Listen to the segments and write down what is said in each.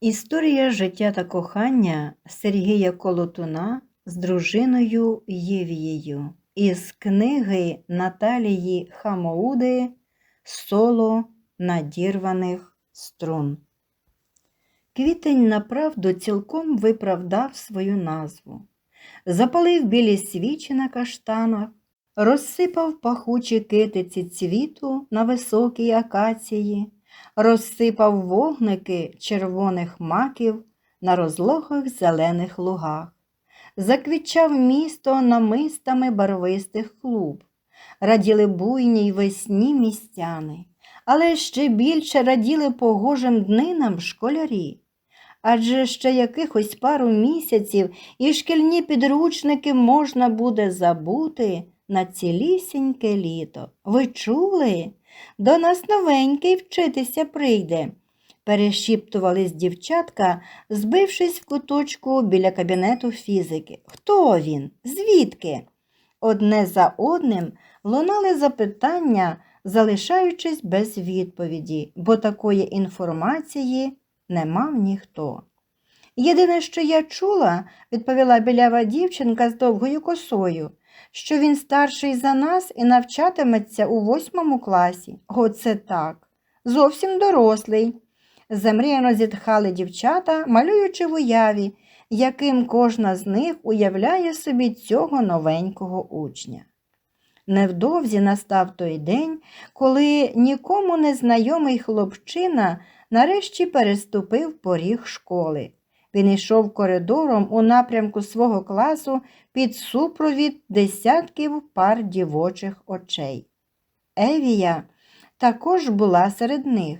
Історія життя та кохання Сергія Колотуна з дружиною Євією із книги Наталії Хамоуди Соло надірваних струн. Квітень направду цілком виправдав свою назву. Запалив білі свічі на каштанах, розсипав пахучі китиці цвіту на високій акації, розсипав вогники червоних маків на розлогих зелених лугах, заквітчав місто намистами барвистих клуб, раділи буйні й весні містяни, але ще більше раділи погожим днинам школярі. Адже ще якихось пару місяців і шкільні підручники можна буде забути на цілісіньке літо. Ви чули? До нас новенький вчитися прийде, перешіптувались дівчатка, збившись в куточку біля кабінету фізики. Хто він? Звідки? Одне за одним лунали запитання, залишаючись без відповіді, бо такої інформації не мав ніхто. Єдине, що я чула, відповіла білява дівчинка з довгою косою, що він старший за нас і навчатиметься у восьмому класі. Оце так. Зовсім дорослий. Замріяно зітхали дівчата, малюючи в уяві, яким кожна з них уявляє собі цього новенького учня. Невдовзі настав той день, коли нікому незнайомий хлопчина нарешті переступив поріг школи. Він йшов коридором у напрямку свого класу під супровід десятків пар дівочих очей. Евія також була серед них.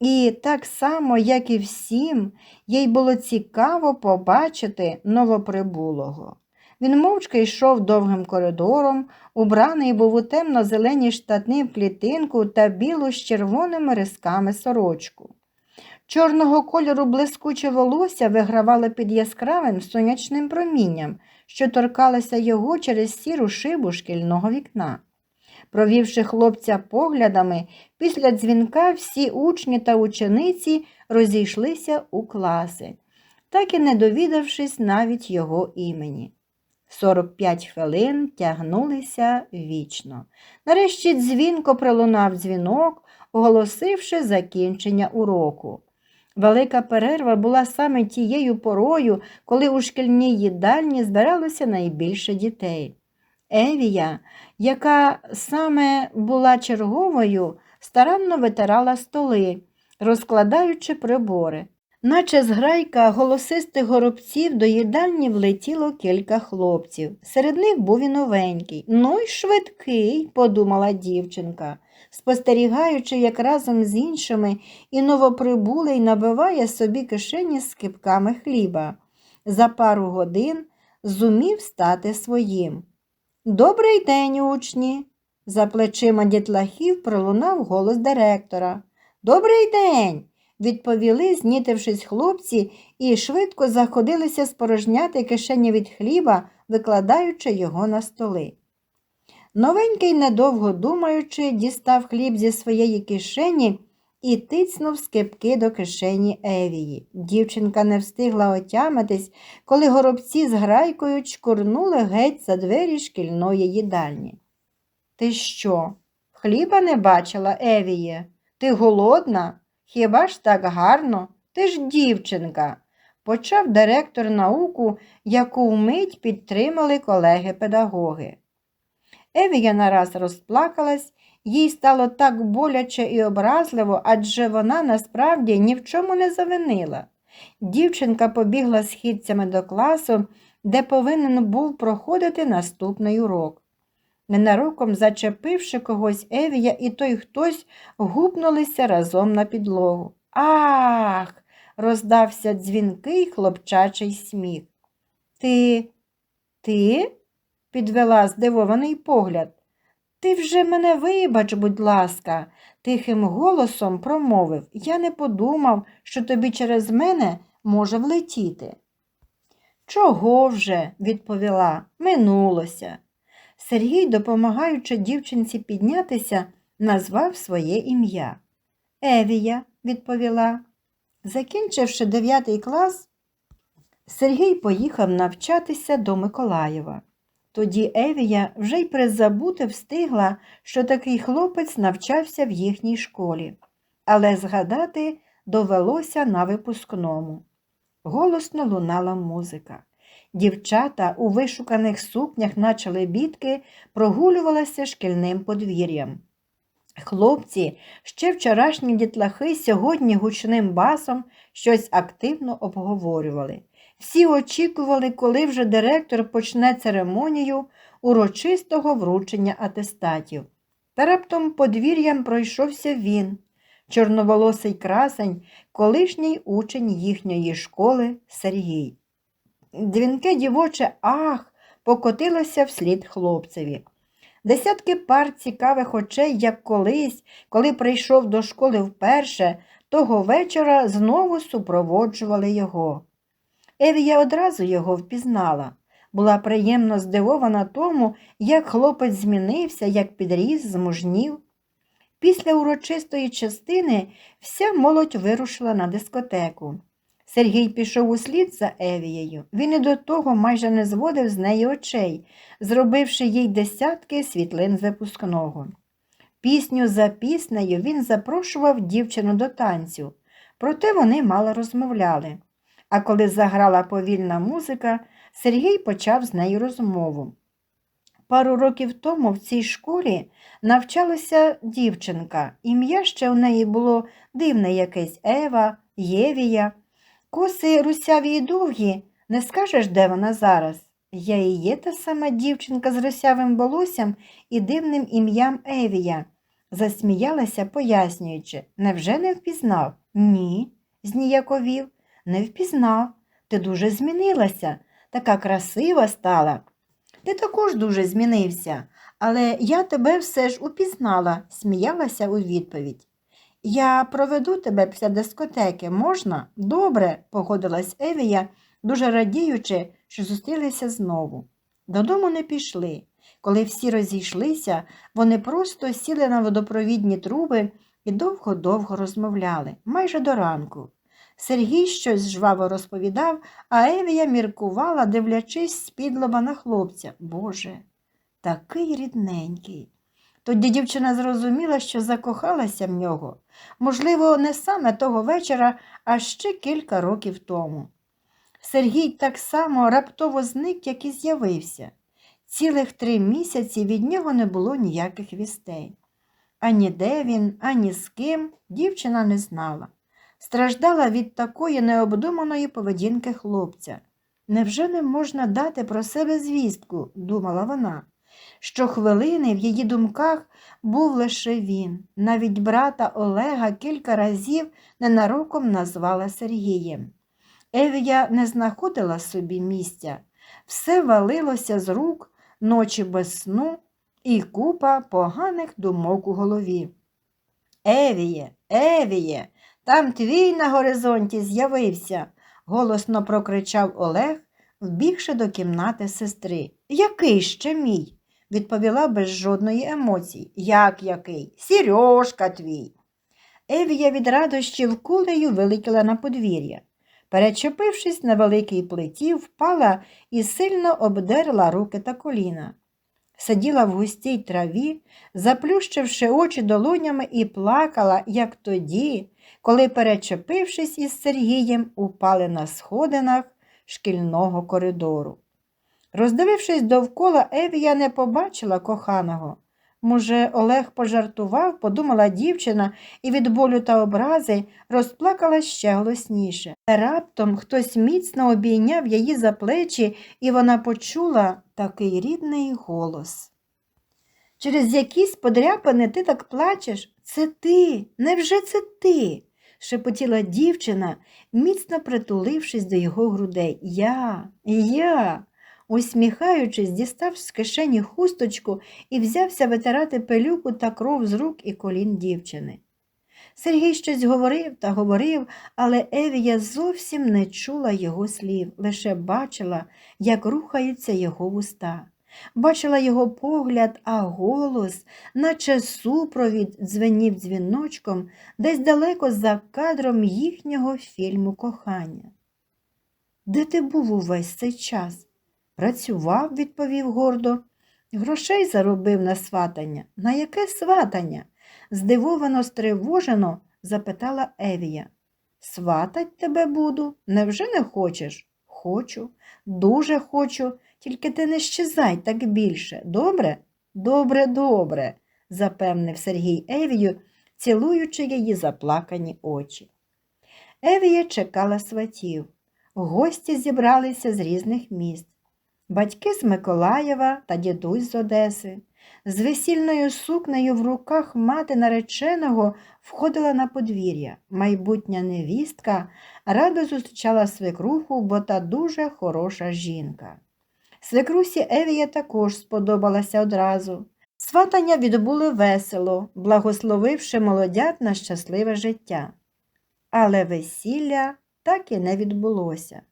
І так само, як і всім, їй було цікаво побачити новоприбулого. Він мовчки йшов довгим коридором, убраний був у темно-зелені штатни в клітинку та білу з червоними рисками сорочку. Чорного кольору блискуче волосся вигравало під яскравим сонячним промінням, що торкалося його через сіру шибу шкільного вікна. Провівши хлопця поглядами, після дзвінка всі учні та учениці розійшлися у класи, так і не довідавшись навіть його імені. 45 хвилин тягнулися вічно. Нарешті дзвінко пролунав дзвінок, оголосивши закінчення уроку. Велика перерва була саме тією порою, коли у шкільній їдальні збиралося найбільше дітей. Евія, яка саме була черговою, старанно витирала столи, розкладаючи прибори. Наче зграйка голосистих горобців до їдальні влетіло кілька хлопців. Серед них був і новенький. Ну й швидкий, подумала дівчинка, спостерігаючи, як разом з іншими і новоприбулий набиває собі кишені з кипками хліба. За пару годин зумів стати своїм. Добрий день, учні! За плечима дітлахів пролунав голос директора. Добрий день! відповіли, знітившись хлопці, і швидко заходилися спорожняти кишені від хліба, викладаючи його на столи. Новенький, недовго думаючи, дістав хліб зі своєї кишені і тицнув скипки до кишені Евії. Дівчинка не встигла отямитись, коли горобці з грайкою чкурнули геть за двері шкільної їдальні. Ти що? Хліба не бачила, Евіє? Ти голодна? Хіба ж так гарно? Ти ж дівчинка, почав директор науку, яку вмить підтримали колеги-педагоги. Евія нараз розплакалась, їй стало так боляче і образливо, адже вона насправді ні в чому не завинила. Дівчинка побігла східцями до класу, де повинен був проходити наступний урок. Ненароком зачепивши когось Евія, і той хтось гупнулися разом на підлогу. Ах! роздався дзвінкий хлопчачий сміх. Ти, ти? Підвела здивований погляд. Ти вже мене вибач, будь ласка, тихим голосом промовив. Я не подумав, що тобі через мене може влетіти. Чого вже? відповіла, минулося. Сергій, допомагаючи дівчинці піднятися, назвав своє ім'я. Евія, відповіла. Закінчивши 9 клас, Сергій поїхав навчатися до Миколаєва. Тоді Евія вже й призабути встигла, що такий хлопець навчався в їхній школі, але згадати довелося на випускному. Голосно лунала музика. Дівчата у вишуканих сукнях, наче лебідки, прогулювалися шкільним подвір'ям. Хлопці, ще вчорашні дітлахи, сьогодні гучним басом щось активно обговорювали. Всі очікували, коли вже директор почне церемонію урочистого вручення атестатів. Та раптом подвір'ям пройшовся він, чорноволосий красень, колишній учень їхньої школи Сергій. Дзвінке дівоче ах покотилося вслід хлопцеві. Десятки пар цікавих очей, як колись, коли прийшов до школи вперше, того вечора знову супроводжували його. Евія одразу його впізнала, була приємно здивована тому, як хлопець змінився, як підріс, змужнів. Після урочистої частини вся молодь вирушила на дискотеку. Сергій пішов услід за Евією. Він і до того майже не зводив з неї очей, зробивши їй десятки світлин з випускного. Пісню за піснею він запрошував дівчину до танцю, проте вони мало розмовляли. А коли заграла повільна музика, Сергій почав з нею розмову. Пару років тому в цій школі навчалася дівчинка, ім'я ще в неї було дивне якесь Ева, Євія. Коси русяві й довгі, не скажеш, де вона зараз. Я і є та сама дівчинка з русявим волоссям і дивним ім'ям Евія, засміялася, пояснюючи, невже не впізнав? Ні, зніяковів, не впізнав. Ти дуже змінилася, така красива стала. Ти також дуже змінився, але я тебе все ж упізнала, сміялася у відповідь. Я проведу тебе після дискотеки, можна? Добре, погодилась Евія, дуже радіючи, що зустрілися знову. Додому не пішли. Коли всі розійшлися, вони просто сіли на водопровідні труби і довго-довго розмовляли, майже до ранку. Сергій щось жваво розповідав, а Евія міркувала, дивлячись з-під лоба на хлопця. Боже, такий рідненький. Тоді дівчина зрозуміла, що закохалася в нього, можливо, не саме того вечора, а ще кілька років тому. Сергій так само раптово зник, як і з'явився. Цілих три місяці від нього не було ніяких вістей. Ані де він, ані з ким дівчина не знала. Страждала від такої необдуманої поведінки хлопця. Невже не можна дати про себе звістку, думала вона. Щохвилини в її думках був лише він. Навіть брата Олега кілька разів ненароком назвала Сергієм. Евія не знаходила собі місця, все валилося з рук, ночі без сну і купа поганих думок у голові. Евіє, Евіє, там твій на горизонті з'явився, голосно прокричав Олег, вбігши до кімнати сестри. Який ще мій? відповіла без жодної емоції. Як який? Сірьошка твій. Евія від радощів кулею вилетіла на подвір'я. Перечепившись на великій плиті, впала і сильно обдерла руки та коліна. Сиділа в густій траві, заплющивши очі долонями і плакала, як тоді, коли, перечепившись із Сергієм, упали на сходинах шкільного коридору. Роздивившись довкола, Евія не побачила коханого. Може, Олег пожартував, подумала дівчина і від болю та образи розплакала ще голосніше. Раптом хтось міцно обійняв її за плечі, і вона почула такий рідний голос. Через якісь подряпини ти так плачеш? Це ти, невже це ти? шепотіла дівчина, міцно притулившись до його грудей. Я, я. Усміхаючись, дістав з кишені хусточку і взявся витирати пилюку та кров з рук і колін дівчини. Сергій щось говорив та говорив, але Евія зовсім не чула його слів, лише бачила, як рухаються його вуста. Бачила його погляд, а голос, наче супровід, дзвенів дзвіночком десь далеко за кадром їхнього фільму кохання. Де ти був увесь цей час? Працював, відповів гордо. Грошей заробив на сватання. На яке сватання? здивовано, стривожено запитала Евія. Сватать тебе буду. Невже не хочеш? Хочу, дуже хочу, тільки ти не щезай так більше. Добре? Добре, добре, запевнив Сергій Евію, цілуючи її заплакані очі. Евія чекала сватів. Гості зібралися з різних міст. Батьки з Миколаєва та дідусь з Одеси. З весільною сукнею в руках мати нареченого входила на подвір'я. Майбутня невістка радо зустрічала свекруху, бо та дуже хороша жінка. Свекрусі Евія також сподобалася одразу. Сватання відбули весело, благословивши молодят на щасливе життя. Але весілля так і не відбулося.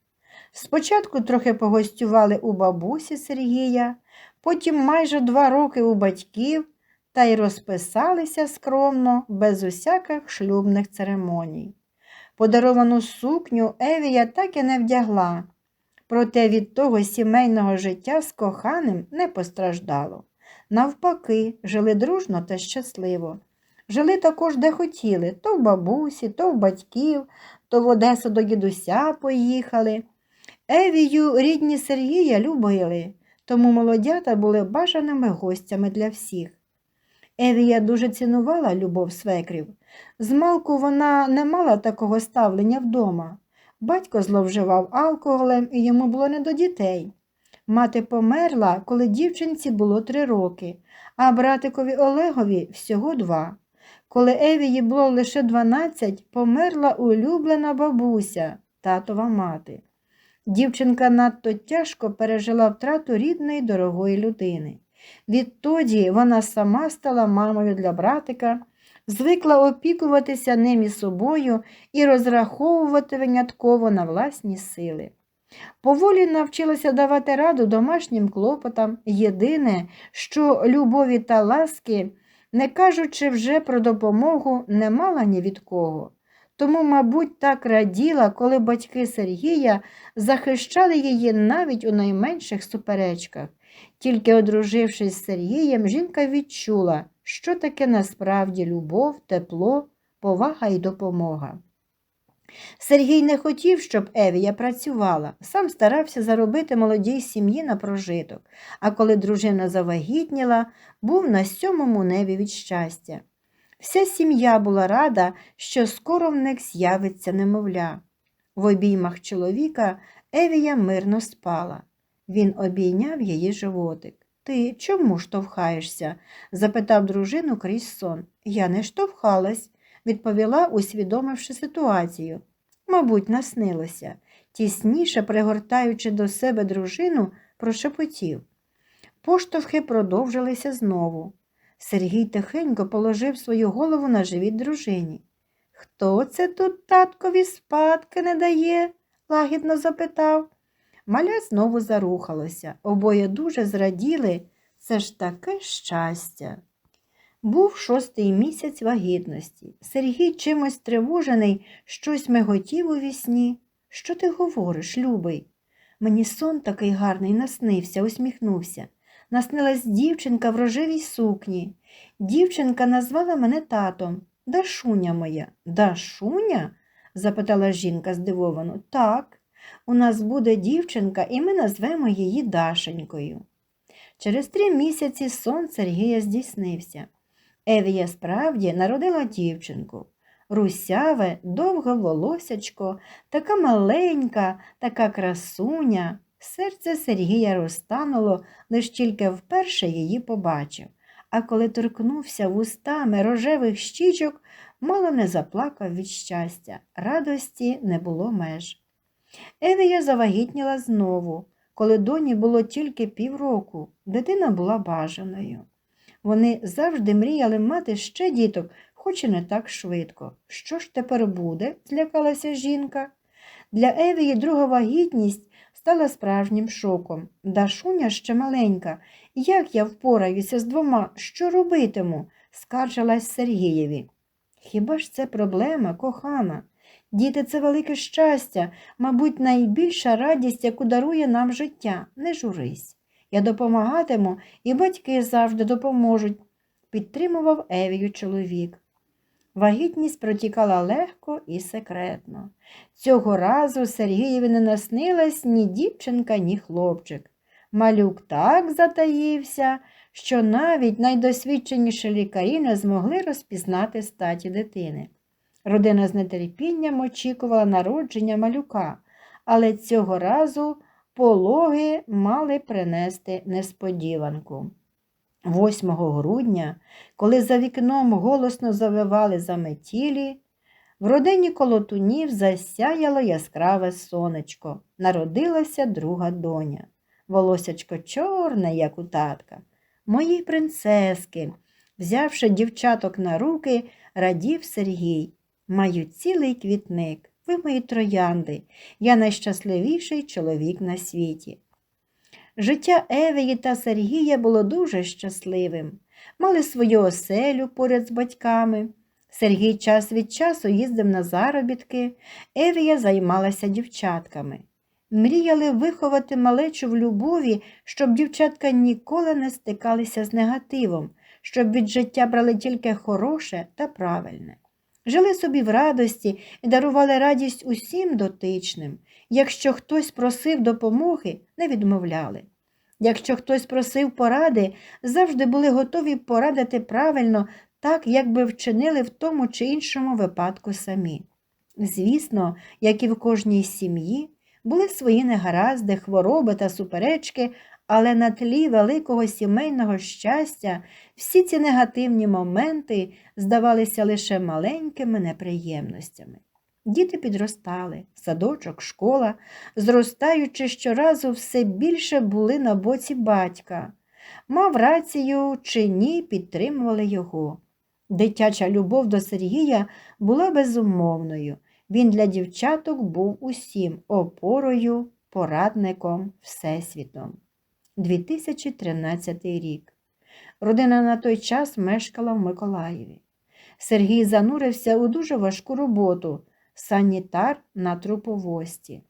Спочатку трохи погостювали у бабусі Сергія, потім майже два роки у батьків та й розписалися скромно, без усяких шлюбних церемоній. Подаровану сукню Евія так і не вдягла, проте від того сімейного життя з коханим не постраждало. Навпаки, жили дружно та щасливо. Жили також де хотіли, то в бабусі, то в батьків, то в Одесу до дідуся поїхали. Евію рідні Сергія любили, тому молодята були бажаними гостями для всіх. Евія дуже цінувала любов свекрів. Змалку вона не мала такого ставлення вдома. Батько зловживав алкоголем і йому було не до дітей. Мати померла, коли дівчинці було три роки, а братикові Олегові всього два. Коли Евії було лише дванадцять, померла улюблена бабуся, татова мати. Дівчинка надто тяжко пережила втрату рідної дорогої людини. Відтоді вона сама стала мамою для братика, звикла опікуватися ним і собою і розраховувати винятково на власні сили. Поволі навчилася давати раду домашнім клопотам, єдине, що любові та ласки, не кажучи вже про допомогу, не мала ні від кого. Тому, мабуть, так раділа, коли батьки Сергія захищали її навіть у найменших суперечках. Тільки одружившись з Сергієм, жінка відчула, що таке насправді любов, тепло, повага і допомога. Сергій не хотів, щоб Евія працювала, сам старався заробити молодій сім'ї на прожиток, а коли дружина завагітніла, був на сьомому небі від щастя. Вся сім'я була рада, що скоро в них з'явиться немовля. В обіймах чоловіка Евія мирно спала. Він обійняв її животик. Ти чому штовхаєшся? запитав дружину крізь сон. Я не штовхалась, відповіла, усвідомивши ситуацію. Мабуть, наснилося, тісніше пригортаючи до себе дружину, прошепотів. Поштовхи продовжилися знову. Сергій тихенько положив свою голову на живіт дружині. Хто це тут таткові спадки не дає? лагідно запитав. Маля знову зарухалося. Обоє дуже зраділи. Це ж таке щастя. Був шостий місяць вагітності. Сергій чимось тривожений, щось миготів у вісні. Що ти говориш, любий? Мені сон такий гарний наснився, усміхнувся. Наснилась дівчинка в рожевій сукні. Дівчинка назвала мене татом. Дашуня моя. Дашуня? запитала жінка здивовано. Так, у нас буде дівчинка, і ми назвемо її Дашенькою. Через три місяці сон Сергія здійснився. Евія справді народила дівчинку. Русяве, довге волосячко, така маленька, така красуня. Серце Сергія розтануло, лиш тільки вперше її побачив, а коли торкнувся вустами рожевих щічок, мало не заплакав від щастя. Радості не було меж. Евія завагітніла знову, коли доні було тільки півроку, дитина була бажаною. Вони завжди мріяли мати ще діток, хоч і не так швидко. Що ж тепер буде? злякалася жінка. Для Евії друга вагітність стала справжнім шоком. Дашуня ще маленька. Як я впораюся з двома? Що робитиму? скаржилась Сергієві. Хіба ж це проблема, кохана? Діти це велике щастя, мабуть, найбільша радість, яку дарує нам життя. Не журись. Я допомагатиму, і батьки завжди допоможуть, підтримував Евію чоловік. Вагітність протікала легко і секретно. Цього разу Сергієві не наснилась ні дівчинка, ні хлопчик. Малюк так затаївся, що навіть найдосвідченіші лікарі не змогли розпізнати статі дитини. Родина з нетерпінням очікувала народження малюка, але цього разу пологи мали принести несподіванку. 8 грудня, коли за вікном голосно завивали заметілі, в родині колотунів засяяло яскраве сонечко. Народилася друга доня. Волосячко чорне, як у татка. Мої принцески, взявши дівчаток на руки, радів Сергій. Маю цілий квітник, ви мої троянди, я найщасливіший чоловік на світі. Життя Евії та Сергія було дуже щасливим. Мали свою оселю поряд з батьками. Сергій час від часу їздив на заробітки, Евія займалася дівчатками. Мріяли виховати малечу в любові, щоб дівчатка ніколи не стикалися з негативом, щоб від життя брали тільки хороше та правильне. Жили собі в радості і дарували радість усім дотичним. Якщо хтось просив допомоги, не відмовляли. Якщо хтось просив поради, завжди були готові порадити правильно, так, як би вчинили в тому чи іншому випадку самі. Звісно, як і в кожній сім'ї, були свої негаразди, хвороби та суперечки, але на тлі великого сімейного щастя всі ці негативні моменти здавалися лише маленькими неприємностями. Діти підростали, садочок, школа, зростаючи щоразу все більше були на боці батька. Мав рацію чи ні, підтримували його. Дитяча любов до Сергія була безумовною. Він для дівчаток був усім опорою, порадником, всесвітом. 2013 рік. Родина на той час мешкала в Миколаєві. Сергій занурився у дуже важку роботу санітар на труповості.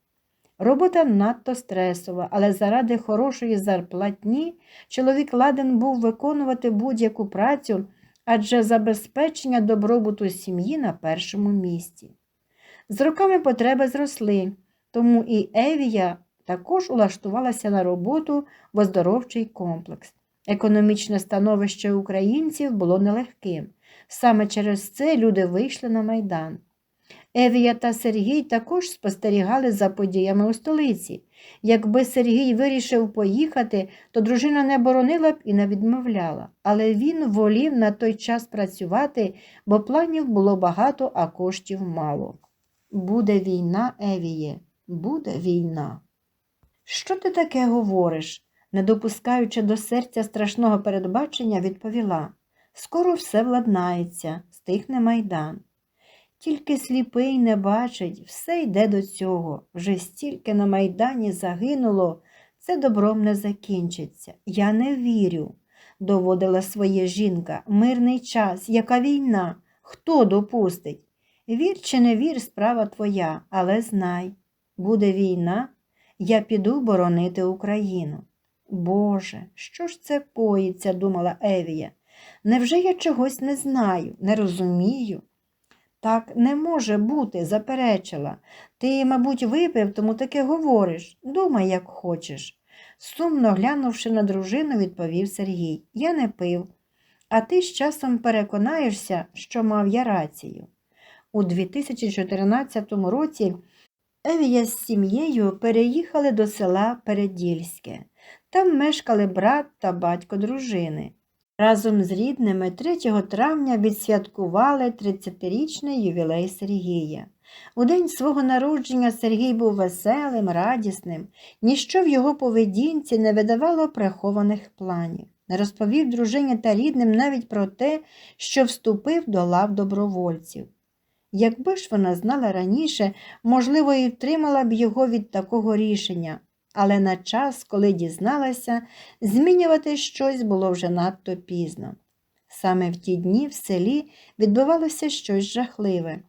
Робота надто стресова, але заради хорошої зарплатні чоловік ладен був виконувати будь-яку працю, адже забезпечення добробуту сім'ї на першому місці. З роками потреби зросли, тому і Евія також улаштувалася на роботу в оздоровчий комплекс. Економічне становище українців було нелегким. Саме через це люди вийшли на майдан. Евія та Сергій також спостерігали за подіями у столиці. Якби Сергій вирішив поїхати, то дружина не боронила б і не відмовляла, але він волів на той час працювати, бо планів було багато, а коштів мало. Буде війна, Евіє, буде війна. Що ти таке говориш? не допускаючи до серця страшного передбачення, відповіла скоро все владнається, стихне майдан. Тільки сліпий не бачить, все йде до цього. Вже стільки на майдані загинуло, це добром не закінчиться. Я не вірю, доводила своє жінка. Мирний час, яка війна? Хто допустить? Вір чи не вір, справа твоя, але знай, буде війна, я піду боронити Україну. Боже, що ж це коїться, думала Евія. Невже я чогось не знаю, не розумію? Так не може бути, заперечила. Ти, мабуть, випив, тому таке говориш. Думай, як хочеш. Сумно глянувши на дружину, відповів Сергій. Я не пив. А ти з часом переконаєшся, що мав я рацію. У 2014 році Евія з сім'єю переїхали до села Передільське. Там мешкали брат та батько дружини. Разом з рідними 3 травня відсвяткували 30-річний ювілей Сергія. У день свого народження Сергій був веселим, радісним, ніщо в його поведінці не видавало прихованих планів. Не розповів дружині та рідним навіть про те, що вступив до лав добровольців. Якби ж вона знала раніше, можливо, і втримала б його від такого рішення, але на час, коли дізналася, змінювати щось було вже надто пізно. Саме в ті дні в селі відбувалося щось жахливе.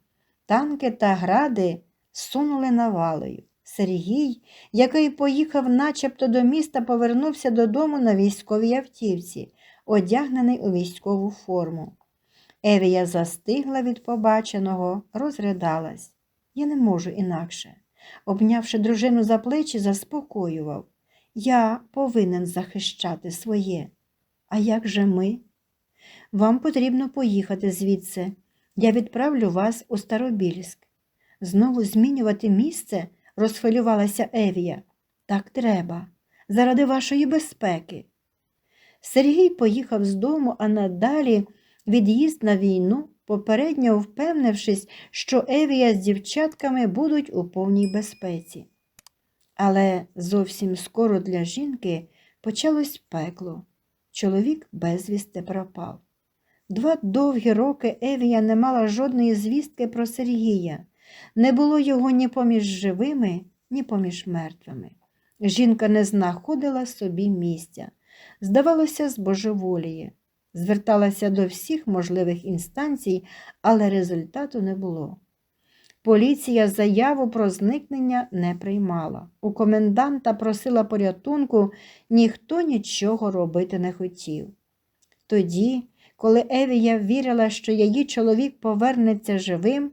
Танки та гради сунули навалою. Сергій, який поїхав начебто до міста, повернувся додому на військовій автівці, одягнений у військову форму. Евія застигла від побаченого, розридалась. Я не можу інакше. Обнявши дружину за плечі, заспокоював. Я повинен захищати своє. А як же ми? Вам потрібно поїхати звідси. Я відправлю вас у Старобільськ. Знову змінювати місце, розхвилювалася Евія. Так треба, заради вашої безпеки. Сергій поїхав з дому, а надалі від'їзд на війну, попередньо впевнившись, що Евія з дівчатками будуть у повній безпеці. Але зовсім скоро для жінки почалось пекло. Чоловік безвісти пропав. Два довгі роки Евія не мала жодної звістки про Сергія. Не було його ні поміж живими, ні поміж мертвими. Жінка не знаходила собі місця. Здавалося, збожеволіє. Зверталася до всіх можливих інстанцій, але результату не було. Поліція заяву про зникнення не приймала. У коменданта просила порятунку, ніхто нічого робити не хотів. Тоді, коли Евія вірила, що її чоловік повернеться живим,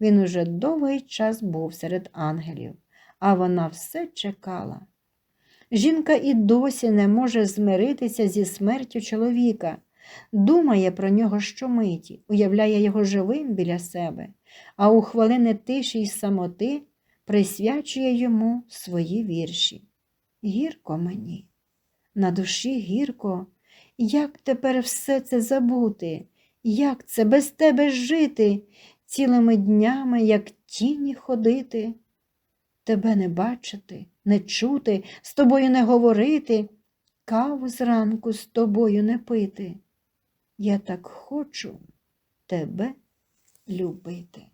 він уже довгий час був серед ангелів, а вона все чекала. Жінка і досі не може змиритися зі смертю чоловіка, думає про нього щомиті, уявляє його живим біля себе, а у хвилини тиші й самоти присвячує йому свої вірші. Гірко мені, на душі гірко, як тепер все це забути, як це без тебе жити, цілими днями, як тіні ходити, тебе не бачити, не чути, з тобою не говорити, каву зранку з тобою не пити. Я так хочу тебе любити.